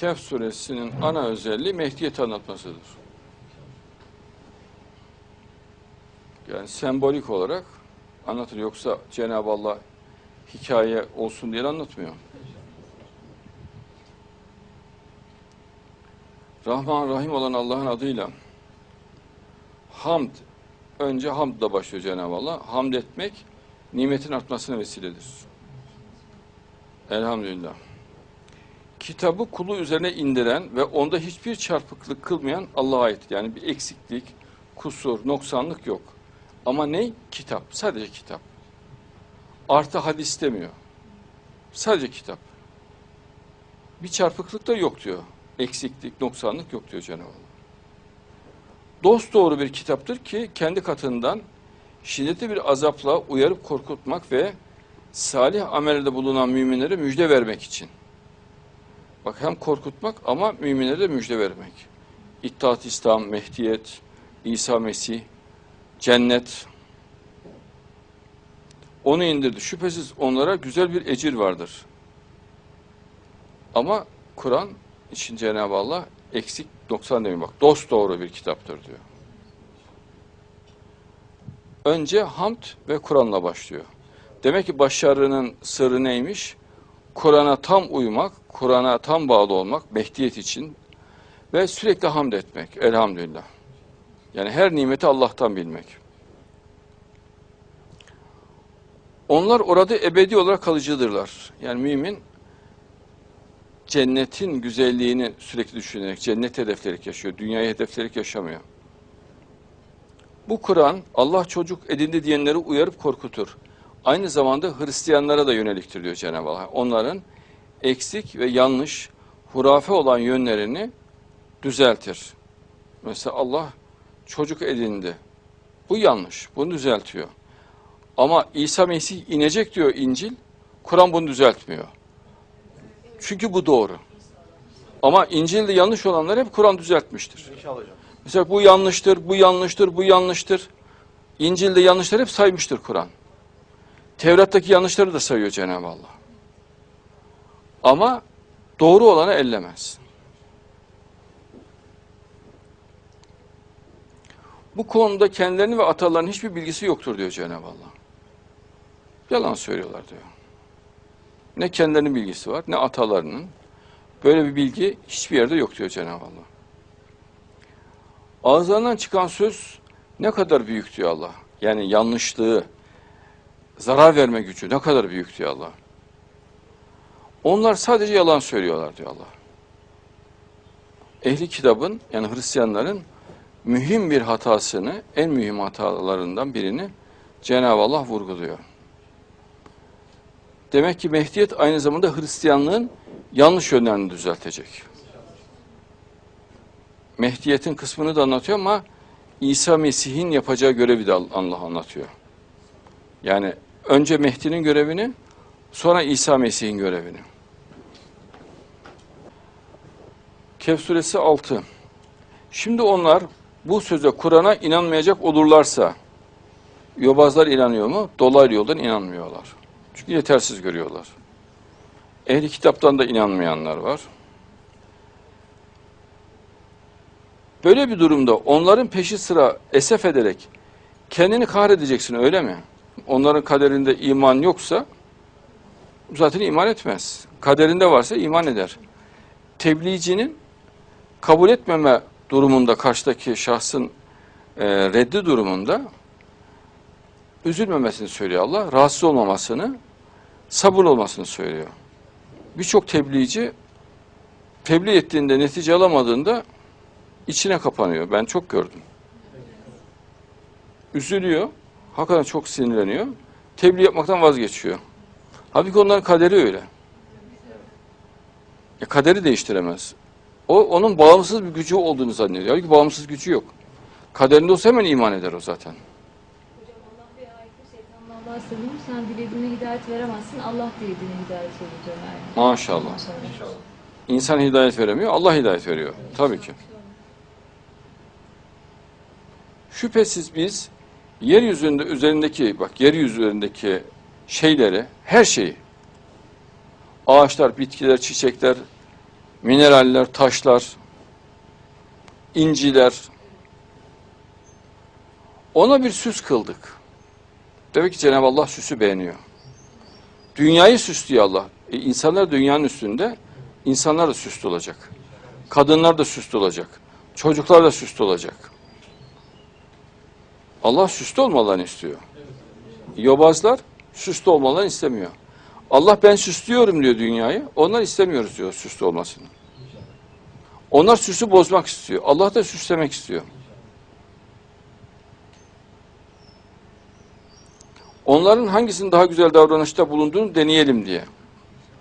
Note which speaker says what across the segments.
Speaker 1: Kehf suresinin ana özelliği Mehdiyeti anlatmasıdır. Yani sembolik olarak anlatır. Yoksa Cenab-ı Allah hikaye olsun diye anlatmıyor. Rahman Rahim olan Allah'ın adıyla hamd, önce hamdla başlıyor Cenab-ı Allah. Hamd etmek nimetin artmasına vesiledir. Elhamdülillah. Kitabı kulu üzerine indiren ve onda hiçbir çarpıklık kılmayan Allah'a ait. Yani bir eksiklik, kusur, noksanlık yok. Ama ne? Kitap. Sadece kitap. Artı hadis demiyor. Sadece kitap. Bir çarpıklık da yok diyor. Eksiklik, noksanlık yok diyor Cenab-ı Allah. Dost doğru bir kitaptır ki kendi katından şiddetli bir azapla uyarıp korkutmak ve salih amelde bulunan müminlere müjde vermek için. Bak hem korkutmak ama müminlere de müjde vermek. İttihat İslam, Mehdiyet, İsa Mesih, cennet. Onu indirdi. Şüphesiz onlara güzel bir ecir vardır. Ama Kur'an için Cenab-ı Allah eksik 90 demiyor. Bak dost doğru bir kitaptır diyor. Önce hamd ve Kur'an'la başlıyor. Demek ki başarının sırrı neymiş? Kur'an'a tam uymak, Kur'an'a tam bağlı olmak, mehdiyet için ve sürekli hamd etmek. Elhamdülillah. Yani her nimeti Allah'tan bilmek. Onlar orada ebedi olarak kalıcıdırlar. Yani mümin cennetin güzelliğini sürekli düşünerek, cennet hedeflerek yaşıyor. Dünyayı hedeflerek yaşamıyor. Bu Kur'an Allah çocuk edindi diyenleri uyarıp korkutur. Aynı zamanda Hristiyanlara da yöneliktir diyor Cenab-ı Allah. Onların eksik ve yanlış, hurafe olan yönlerini düzeltir. Mesela Allah çocuk edindi. Bu yanlış. Bunu düzeltiyor. Ama İsa Mesih inecek diyor İncil. Kur'an bunu düzeltmiyor. Çünkü bu doğru. Ama İncil'de yanlış olanlar hep Kur'an düzeltmiştir.
Speaker 2: İnşallah hocam.
Speaker 1: Mesela bu yanlıştır, bu yanlıştır, bu yanlıştır. İncil'de yanlışları hep saymıştır Kur'an. Tevrat'taki yanlışları da sayıyor Cenab-ı Allah. Ama doğru olanı ellemez. Bu konuda kendilerinin ve atalarının hiçbir bilgisi yoktur diyor Cenab-ı Allah. Yalan söylüyorlar diyor. Ne kendilerinin bilgisi var ne atalarının. Böyle bir bilgi hiçbir yerde yok diyor Cenab-ı Allah. Ağızlarından çıkan söz ne kadar büyük diyor Allah. Yani yanlışlığı, zarar verme gücü ne kadar büyük diyor Allah. Onlar sadece yalan söylüyorlar diyor Allah. Ehli kitabın yani Hristiyanların mühim bir hatasını, en mühim hatalarından birini Cenab-ı Allah vurguluyor. Demek ki Mehdiyet aynı zamanda Hristiyanlığın yanlış yönlerini düzeltecek. Mehdiyet'in kısmını da anlatıyor ama İsa Mesih'in yapacağı görevi de Allah anlatıyor. Yani önce Mehdi'nin görevini, sonra İsa Mesih'in görevini. Kehf suresi 6. Şimdi onlar bu söze Kur'an'a inanmayacak olurlarsa, yobazlar inanıyor mu? Dolaylı yoldan inanmıyorlar. Çünkü yetersiz görüyorlar. Ehli kitaptan da inanmayanlar var. Böyle bir durumda onların peşi sıra esef ederek kendini kahredeceksin öyle mi? Onların kaderinde iman yoksa zaten iman etmez. Kaderinde varsa iman eder. Tebliğcinin kabul etmeme durumunda karşıdaki şahsın e, reddi durumunda üzülmemesini söylüyor Allah. Rahatsız olmamasını, sabırlı olmasını söylüyor. Birçok tebliğci tebliğ ettiğinde netice alamadığında içine kapanıyor. Ben çok gördüm. Üzülüyor. Hakikaten çok sinirleniyor. Tebliğ yapmaktan vazgeçiyor. Halbuki onların kaderi öyle. E, kaderi değiştiremez. O onun bağımsız bir gücü olduğunu zannediyor. Halbuki bağımsız gücü yok. Kaderinde olsa hemen iman eder o zaten.
Speaker 3: Hocam Allah bir Allah'a sığınırım. Sen dilediğine hidayet veremezsin. Allah dilediğine hidayet verir yani.
Speaker 1: Maşallah.
Speaker 3: Maşallah.
Speaker 1: İnsan hidayet veremiyor, Allah hidayet veriyor. Tabii ki. Şüphesiz biz yeryüzünde üzerindeki bak yeryüzü üzerindeki şeyleri, her şeyi ağaçlar, bitkiler, çiçekler, mineraller, taşlar, inciler. Ona bir süs kıldık. Demek ki Cenab-ı Allah süsü beğeniyor. Dünyayı süslüyor Allah. E, insanlar dünyanın üstünde, insanlar da süslü olacak. Kadınlar da süslü olacak. Çocuklar da süslü olacak. Allah süslü olmalarını istiyor. Yobazlar süslü olmalarını istemiyor. Allah ben süslüyorum diyor dünyayı. Onlar istemiyoruz diyor süslü olmasını. Onlar süsü bozmak istiyor. Allah da süslemek istiyor. Onların hangisinin daha güzel davranışta bulunduğunu deneyelim diye.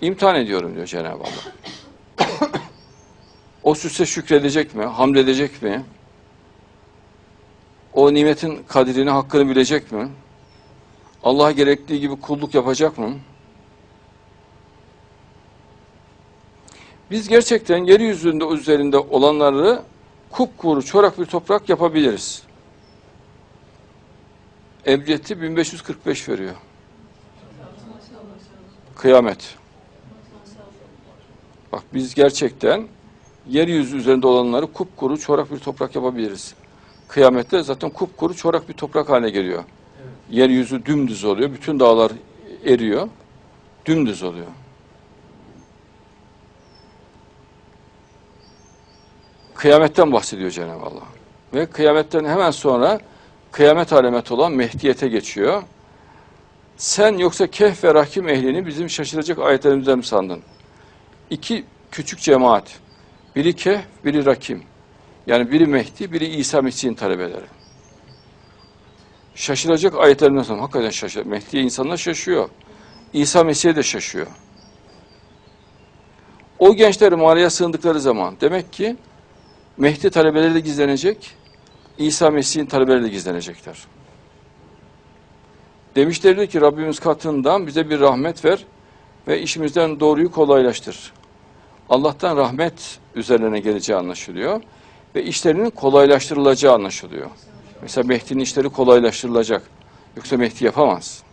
Speaker 1: İmtihan ediyorum diyor Cenab-ı Allah. o süse şükredecek mi? Hamd edecek mi? O nimetin kadrini, hakkını bilecek mi? Allah'a gerektiği gibi kulluk yapacak mı? Biz gerçekten yeryüzünde üzerinde olanları kupkuru, çorak bir toprak yapabiliriz. Ebced'i 1545 veriyor. Kıyamet. Bak biz gerçekten yeryüzü üzerinde olanları kupkuru, çorak bir toprak yapabiliriz. Kıyamette zaten kupkuru, çorak bir toprak haline geliyor. Yeryüzü dümdüz oluyor. Bütün dağlar eriyor. Dümdüz oluyor. Kıyametten bahsediyor Cenab-ı Allah. Ve kıyametten hemen sonra kıyamet alameti olan Mehdiyete geçiyor. Sen yoksa Kehf ve Rahim ehlini bizim şaşıracak ayetlerimizden mi sandın? İki küçük cemaat. Biri Kehf, biri Rakim. Yani biri Mehdi, biri İsa Mesih'in talebeleri. Şaşıracak ayetlerimden sonra hakikaten şaşır. Mehdi'ye insanlar şaşıyor. İsa Mesih'e de şaşıyor. O gençler mağaraya sığındıkları zaman demek ki Mehdi talebeleri de gizlenecek, İsa Mesih'in talebeleri de gizlenecekler. Demişlerdi ki Rabbimiz katından bize bir rahmet ver ve işimizden doğruyu kolaylaştır. Allah'tan rahmet üzerine geleceği anlaşılıyor ve işlerinin kolaylaştırılacağı anlaşılıyor. Mesela Mehdi'nin işleri kolaylaştırılacak. Yoksa Mehdi yapamaz.